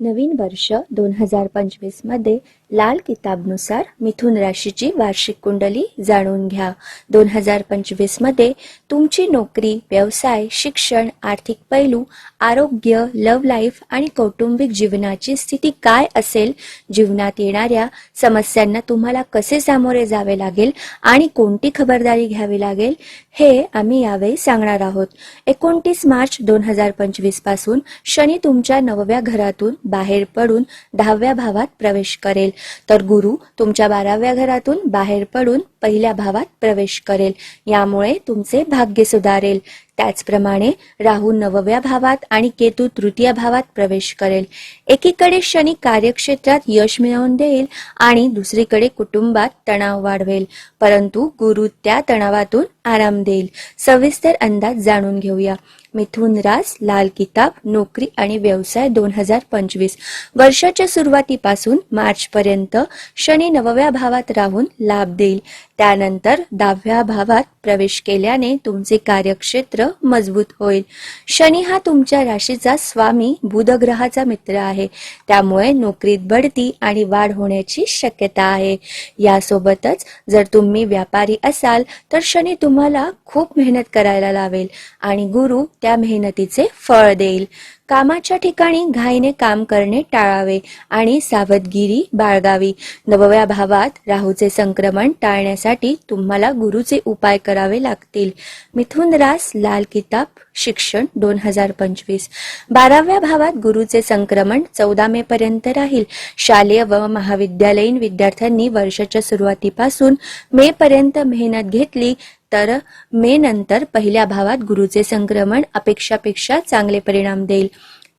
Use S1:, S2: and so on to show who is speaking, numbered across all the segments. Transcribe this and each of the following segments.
S1: नवीन वर्ष दोन हजार पंचवीसमध्ये लाल किताबनुसार मिथुन राशीची वार्षिक कुंडली जाणून घ्या. दोन हजार पंचवीसमध्ये तुमची नोकरी व्यवसाय शिक्षण आर्थिक पैलू आरोग्य लव लाईफ आणि कौटुंबिक जीवनाची स्थिती काय असेल? जीवनात येणाऱ्या समस्यांना तुम्हाला कसे सामोरे जावे लागेल आणि कोणती खबरदारी घ्यावी लागेल? हे आम्ही यावेळी सांगणार आहोत. एकोणतीस मार्च दोन हजार पंचवीसपासून शनी तुमच्या नवव्या घरातून बाहेर पडून दहाव्या भावात प्रवेश करेल. तर गुरु तुमच्या बाराव्या घरातून बाहेर पडून पहिल्या भावात प्रवेश करेल. यामुळे तुमचे भाग्य सुधारेल. त्याचप्रमाणे राहू नवव्या भावात आणि केतू तृतीय भावात प्रवेश करेल. एकीकडे शनी कार्यक्षेत्रात यश मिळवून देईल आणि दुसरीकडे कुटुंबात तणाव वाढवेल. परंतु गुरु त्या तणावातून आराम देईल. सविस्तर अंदाज जाणून घेऊया. मिथुन रास लाल किताब नोकरी आणि व्यवसाय दोन हजार पंचवीस. वर्षाच्या सुरुवातीपासून मार्च पर्यंत शनी नवव्या भावात राहून लाभ देईल. त्यानंतर दहाव्या भावात प्रवेश केल्याने तुमचे कार्यक्षेत्र मजबूत होईल. शनी हा तुमच्या राशीचा स्वामी बुध ग्रहाचा मित्र आहे. त्यामुळे नोकरीत बढती आणि वाढ होण्याची शक्यता आहे. यासोबतच जर तुम्ही व्यापारी असाल तर शनी तुम्हाला खूप मेहनत करायला लावेल आणि गुरु त्या मेहनतीचे फळ देईल. कामाच्या ठिकाणी घाईने काम करणे टाळावे आणि सावधगिरी बाळगावी. नवव्या भावात राहूचे संक्रमण टाळण्यासाठी तुम्हाला गुरुचे उपाय करावे लागतील. मिथुन रास लाल किताब शिक्षण दोन हजार पंचवीस. बाराव्या भावात गुरुचे संक्रमण चौदा मे पर्यंत राहील. शालेय व महाविद्यालयीन विद्यार्थ्यांनी वर्षाच्या सुरुवातीपासून मे पर्यंत मेहनत घेतली. तर मे नंतर पहिल्या भावात गुरुचे संक्रमण अपेक्षापेक्षा चांगले परिणाम देईल.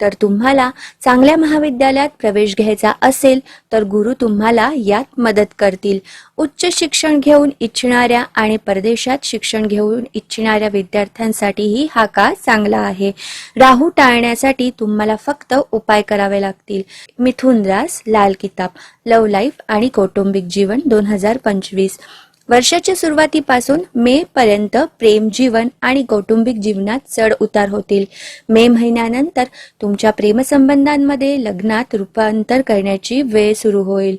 S1: तर तुम्हाला चांगल्या महाविद्यालयात प्रवेश घ्यायचा असेल तर गुरु तुम्हाला यात मदत करतील. उच्च शिक्षण घेऊन इच्छिणाऱ्या आणि परदेशात शिक्षण घेऊन इच्छिणाऱ्या विद्यार्थ्यांसाठीही हा काळ चांगला आहे. राहू टाळण्यासाठी तुम्हाला फक्त उपाय करावे लागतील. मिथुन रास लाल किताब लव लाईफ आणि कौटुंबिक जीवन दोन हजार पंचवीस. वर्षाच्या सुरुवातीपासून मे पर्यंत प्रेम जीवन आणि कौटुंबिक जीवनात चढ उतार होतील. मे महिन्यानंतर तुमच्या प्रेमसंबंधांमध्ये लग्नात रूपांतर करण्याची वेळ सुरू होईल.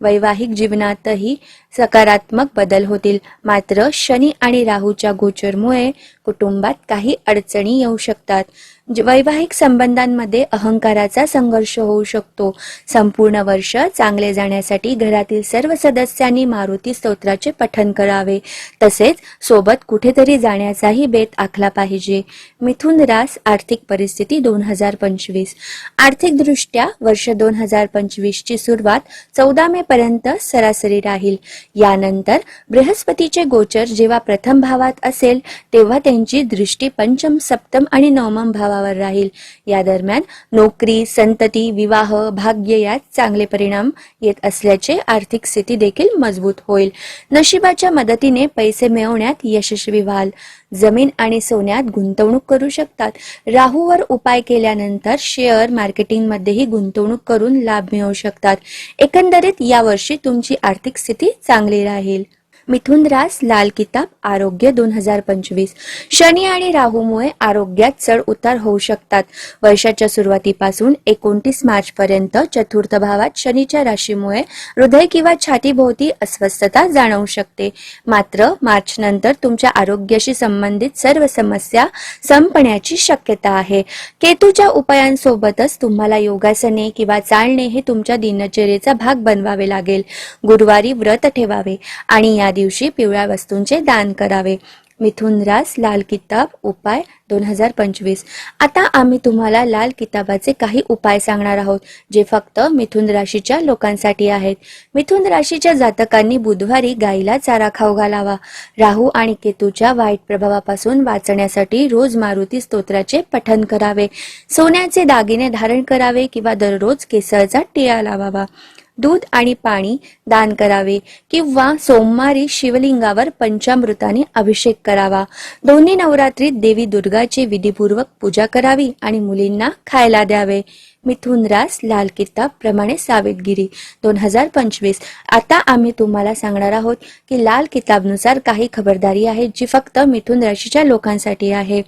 S1: वैवाहिक जीवनातही सकारात्मक बदल होतील. मात्र शनी आणि राहूच्या गोचरमुळे कुटुंबात काही अडचणी येऊ शकतात. म्हणजे वैवाहिक संबंधांमध्ये अहंकाराचा संघर्ष होऊ शकतो. संपूर्ण वर्ष चांगले जाण्यासाठी घरातील सर्व सदस्यांनी मारुती स्तोत्राचे पठन करावे. तसेच सोबत कुठेतरी जाण्याचाही बेत आखला पाहिजे. मिथुन रास आर्थिक परिस्थिती दोन हजार पंचवीस. आर्थिकदृष्ट्या वर्ष दोन हजार पंचवीस ची सुरुवात चौदा मे पर्यंत सरासरी राहील. यानंतर बृहस्पतीचे गोचर जेव्हा प्रथम भावात असेल तेव्हा त्यांची दृष्टी पंचम सप्तम आणि नवमम भावावर राहील. या दरम्यान नोकरी संतती विवाह भाग्य यात चांगले परिणाम येत असल्याचे आर्थिक स्थिती देखील मजबूत होईल. नशिबाच्या मदतीने पैसे मिळवण्यात यशस्वी व्हाल. जमीन आणि सोन्यात गुंतवणूक करू शकतात. राहूवर उपाय केल्यानंतर शेअर मार्केटिंगमध्येही गुंतवणूक करून लाभ मिळवू शकतात. एकंदरीत यावर्षी तुमची आर्थिक स्थिती चांगली राहील. मिथुन रास लाल किताब आरोग्य दोन हजार पंचवीस. शनी आणि राहूमुळे आरोग्यात चढ उतार होऊ शकतात. वर्षाच्या सुरुवातीपासून एकोणतीस मार्च पर्यंत चतुर्थ भावात शनीच्या राशीमुळे हृदय किंवा छातीभोवती अस्वस्थता जाणवू शकते. मात्र मार्च नंतर तुमच्या आरोग्याशी संबंधित सर्व समस्या संपण्याची शक्यता आहे. केतूच्या उपायांसोबतच तुम्हाला योगासने किंवा चालणे हे तुमच्या दिनचर्येचा भाग बनवावे लागेल. गुरुवारी व्रत ठेवावे आणि या दिवशी पिवळ्या वस्तूंचे दान करावे. मिथुन रास लाल किताब उपाय दोन हजार पंचवीस. आता आम्ही तुम्हाला लाल किताबाचे काही उपाय सांगणार आहोत जे फक्त मिथुन राशीच्या लोकांसाठी आहेत. मिथुन राशीच्या जातकांनी बुधवारी गाईला चारा खाऊ घालावा. राहू आणि केतूच्या वाईट प्रभावापासून वाचण्यासाठी रोज मारुती स्तोत्राचे पठन करावे. सोन्याचे दागिने धारण करावे किंवा दररोज केसरचा टिळा लावावा. दूध आणि पाणी दान करावे किंवा सोमवारी शिवलिंगावर पंचामृताने अभिषेक करावा. दोन्ही नवरात्रीत देवी दुर्गाची विधीपूर्वक पूजा करावी आणि मुलींना खायला द्यावे. मिथुन रास लाल किताब प्रमाणे सावधगिरी दोन हजार पंचवीस. आता आम्ही तुम्हाला सांगणार आहोत की लाल किताबनुसार काही खबरदारी आहे जी फक्त मिथुन राशीच्या लोकांसाठी आहे.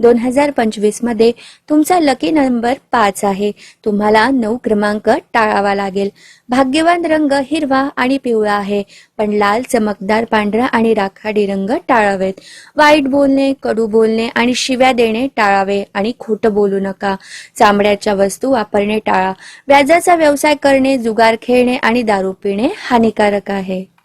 S1: दोन हजार पंचवीसमध्ये तुमचा लकी नंबर पाच आहे. तुम्हाला नऊ क्रमांक टाळावा लागेल. भाग्यवान रंग हिरवा आणि पिवळा आहे. पण लाल चमकदार पांढरा आणि राखाडी रंग टाळावेत. वाईट बोलणे कडू बोलणे आणि शिव्या देणे टाळावे आणि खोटं बोलू नका. चामड्याच्या वस्तू वापरणे टाळा. व्याजाचा व्यवसाय करणे जुगार खेळणे आणि दारू पिणे हानिकारक आहे.